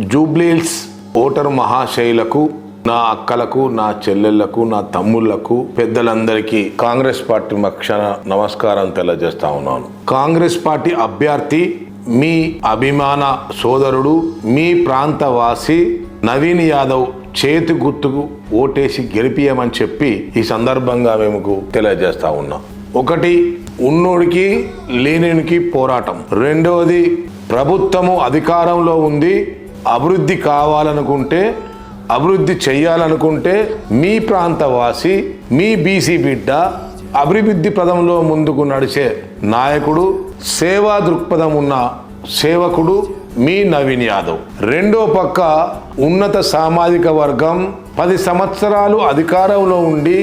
Jubilee Hills voter మహాశైలకు నా అక్కలకు నా చెల్లెళ్ళకు నా తమ్ముళ్ళకు పెద్దలందరికీ కాంగ్రెస్ పార్టీ పక్షాన నమస్కారం తెలియజేస్తా ఉన్నాను. కాంగ్రెస్ పార్టీ అభ్యర్థి మీ అభిమాన సోదరుడు మీ ప్రాంతవాసి నవీన్ యాదవ్ చేతి గుర్తుకు ఓటేసి గెలిపియమని చెప్పి ఈ సందర్భంగా మేము తెలియజేస్తా ఉన్నాం. ఒకటి ఉన్నోడికి లేనినికి పోరాటం. రెండవది ప్రభుత్వము అధికారంలో ఉంది అభివృద్ధి కావాలనుకుంటే అభివృద్ధి చేయాలనుకుంటే మీ ప్రాంతవాసి మీ బీసీ బిడ్డ అభివృద్ధి పదంలో ముందుకు నడిచే నాయకుడు సేవా దృక్పథం ఉన్న సేవకుడు మీ నవీన్ యాదవ్. రెండో పక్క ఉన్నత సామాజిక వర్గం పది సంవత్సరాలు అధికారంలో ఉండి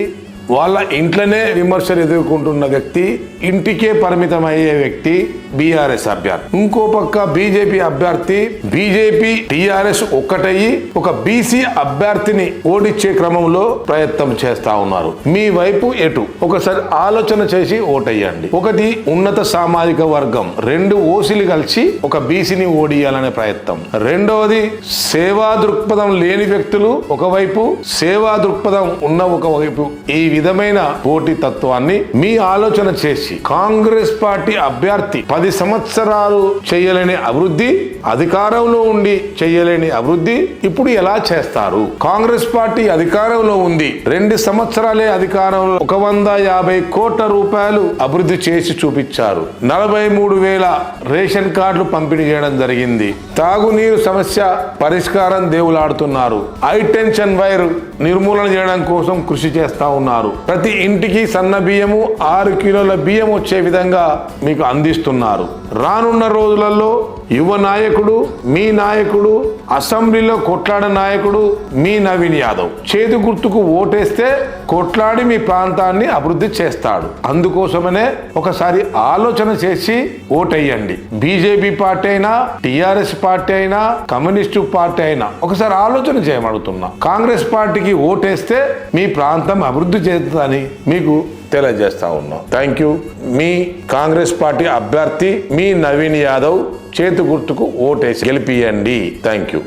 వాళ్ళ ఇంట్లోనే విమర్శలు ఎదుర్కొంటున్న వ్యక్తి ఇంటికే పరిమితం అయ్యే వ్యక్తి బీఆర్ఎస్ అభ్యర్థి. ఇంకో పక్క బీజేపీ అభ్యర్థి బీజేపీ టీఆర్ఎస్ ఒక్కటయ్యి ఒక బీసీ అభ్యర్థిని ఓడిచ్చే క్రమంలో ప్రయత్నం చేస్తా ఉన్నారు. మీ వైపు ఎటు? ఒకసారి ఆలోచన చేసి ఓటయ్యండి ఒకటి ఉన్నత సామాజిక వర్గం. రెండు ఓసీలు కలిసి ఒక బీసీని ఓడియాలనే ప్రయత్నం. రెండవది సేవా దృక్పథం లేని వ్యక్తులు ఒకవైపు సేవా దృక్పథం ఉన్న ఒకవైపు ఈ విధమైన పోటీ తత్వాన్ని మీ ఆలోచన చేసి కాంగ్రెస్ పార్టీ అభ్యర్థి పది సంవత్సరాలు చేయలేని అభివృద్ధి అధికారంలో ఉండి చేయలేని అభివృద్ధి ఇప్పుడు ఎలా చేస్తారు? కాంగ్రెస్ పార్టీ అధికారంలో ఉంది. రెండు సంవత్సరాలే అధికారంలో ఒక వంద యాభై కోట్ల రూపాయలు అభివృద్ధి చేసి చూపించారు. నలభై మూడు వేల రేషన్ కార్డులు పంపిణీ చేయడం జరిగింది. తాగునీరు సమస్య పరిష్కారం దేవులాడుతున్నారు. హై టెన్షన్ వైర్ నిర్మూలన చేయడం కోసం కృషి చేస్తా ఉన్నారు. ప్రతి ఇంటికి సన్న బియ్యము ఆరు కిలోల బియ్యం వచ్చే విధంగా మీకు అందిస్తున్నారు. రానున్న రోజులలో యువ నాయకుడు మీ నాయకుడు అసెంబ్లీలో కొట్లాడ నాయకుడు మీ నవీన్ యాదవ్. చేతి గుర్తుకు ఓటేస్తే కొట్లాడి మీ ప్రాంతాన్ని అభివృద్ధి చేస్తాడు. అందుకోసమనే ఒకసారి ఆలోచన చేసి ఓటేయండి. బీజేపీ పార్టీ అయినా టిఆర్ఎస్ పార్టీ అయినా కమ్యూనిస్టు పార్టీ అయినా ఒకసారి ఆలోచన చేయమడుతున్నా కాంగ్రెస్ పార్టీకి ఓటేస్తే మీ ప్రాంతం అభివృద్ధి చేస్తుందని మీకు తెలియజేస్తా ఉన్నాం. థ్యాంక్ యూ మీ కాంగ్రెస్ పార్టీ అభ్యర్థి మీ నవీన్ యాదవ్ చేతి గుర్తుకు ఓటేసి గెలిపియండి. Thank you